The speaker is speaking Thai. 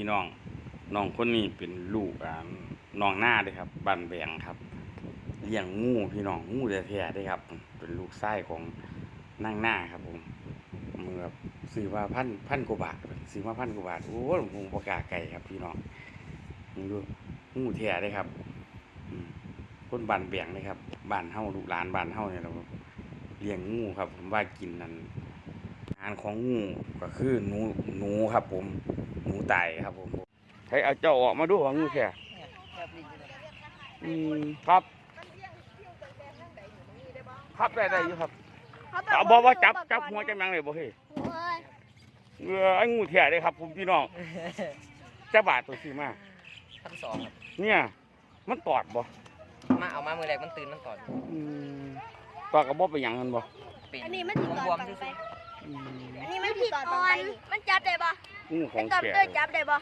พี่น้องน้องคนนี้เป็นลูกอ่าน้องหน้าเด้ครับบ้านแบงครับเลี้ยงงูพี่น้องงูแท้ๆด้ครับ เป็นลูกไส้ของนั่งหน้าครับผมมือแบบซื้อมาพันพันกว่าบาทซื้อมาพันกว่าบาทโอ้ยผมประกล้าไก่ครับพี่น้องดูงูแท้ด้ครับคนบ้านแบงเลยครับบ้านเฮาลูกหลานบ้านเฮาเนี่ยเราเลี้ยงงูครับ ผมว่ากินนั่นอาหารของงูก็คือหนูหนูครับ ผม หนูตายครับผมให้เอาเจ้าออกมาดูของงูแค่อืมครับ ครับได้ได้อยู่ครับเอาบอกว่าจับจับหัวจับหยังเลยบ่เฮ้ยเออไอ้งูแท้เลยครับผมพี่น้องจะบาทตัวซื้อมาพันสองครับเนี่ย มันตอดบ่มาเอามามือแรกมันตื่นมันตอดอืมตอดกับบ่ไปนหยังกันบ่เป็นอันนี้มันติดบต่อวมปังๆไปซื่ ออืมอันนี้มันติดต่อปังไปมันจับได้ปะงูของจับแท้เด้อจับได้ปะ